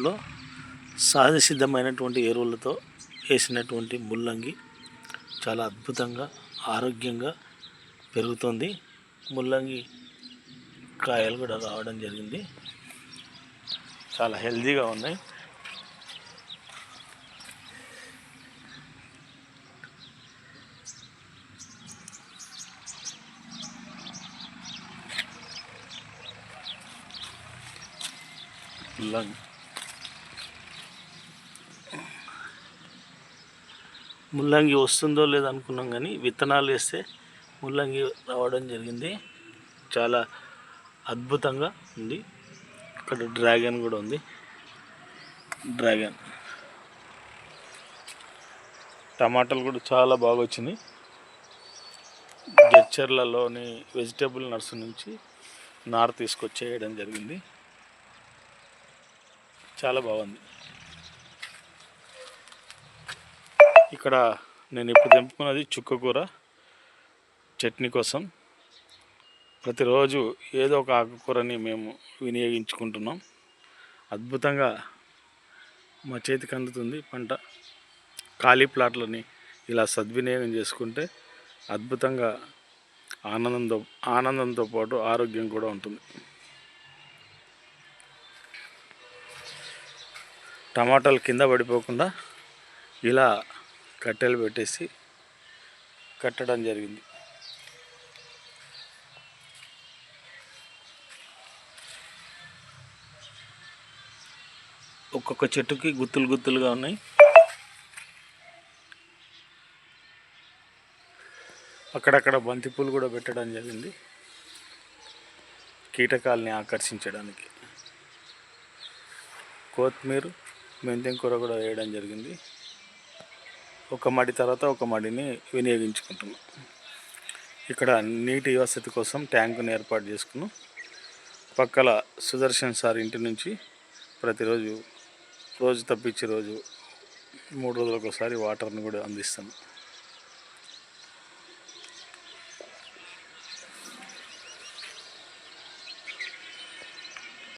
లో సహజ సిద్ధమైనటువంటి ఎరువులతో వేసినటువంటి ముల్లంగి చాలా అద్భుతంగా ఆరోగ్యంగా పెరుగుతుంది. ముల్లంగి కాయలు కూడా రావడం జరిగింది. చాలా హెల్దీగా ఉన్నాయి. ముల్లంగి ముల్లంగి వస్తుందో లేదో అనుకున్నాం కానీ విత్తనాలు వేస్తే ముల్లంగి రావడం జరిగింది. చాలా అద్భుతంగా ఉంది. ఇక్కడ డ్రాగన్ కూడా ఉంది. డ్రాగన్. టమాటాలు కూడా చాలా బాగా వచ్చినాయి. గెచ్చర్లలోని వెజిటేబుల్ నర్సు నుంచి నార తీసుకొచ్చేయడం జరిగింది. చాలా బాగుంది. ఇక్కడ నేను ఇప్పుడు తెంపుకున్నది చుక్కకూర చట్నీ కోసం. ప్రతిరోజు ఏదో ఒక ఆకుకూరని మేము వినియోగించుకుంటున్నాం. అద్భుతంగా మా చేతికి అందుతుంది పంట. ఖాళీ ప్లాట్లని ఇలా సద్వినియోగం చేసుకుంటే అద్భుతంగా ఆనందంతో ఆనందంతో పాటు ఆరోగ్యం కూడా ఉంటుంది. టమాటాలు కింద పడిపోకుండా ఇలా కట్టెలు పెట్టేసి కట్టడం జరిగింది. ఒక్కొక్క చెట్టుకి గుత్తులు గుత్తులుగా ఉన్నాయి. అక్కడక్కడ బంతిపూలు కూడా పెట్టడం జరిగింది. కీటకాలని ఆకర్షించడానికి. కొత్తిమీర మెంతెం కూర కూడా వేయడం జరిగింది. ఒక మడి తర్వాత ఒక మడిని వినియోగించుకుంటున్నాం. ఇక్కడ నీటి వసతి కోసం ట్యాంకును ఏర్పాటు చేసుకున్నాం. పక్కల సుదర్శన్ సార్ ఇంటి నుంచి ప్రతిరోజు రోజు తప్పించి రోజు మూడు రోజులకు ఒకసారి వాటర్ని కూడా అందిస్తాం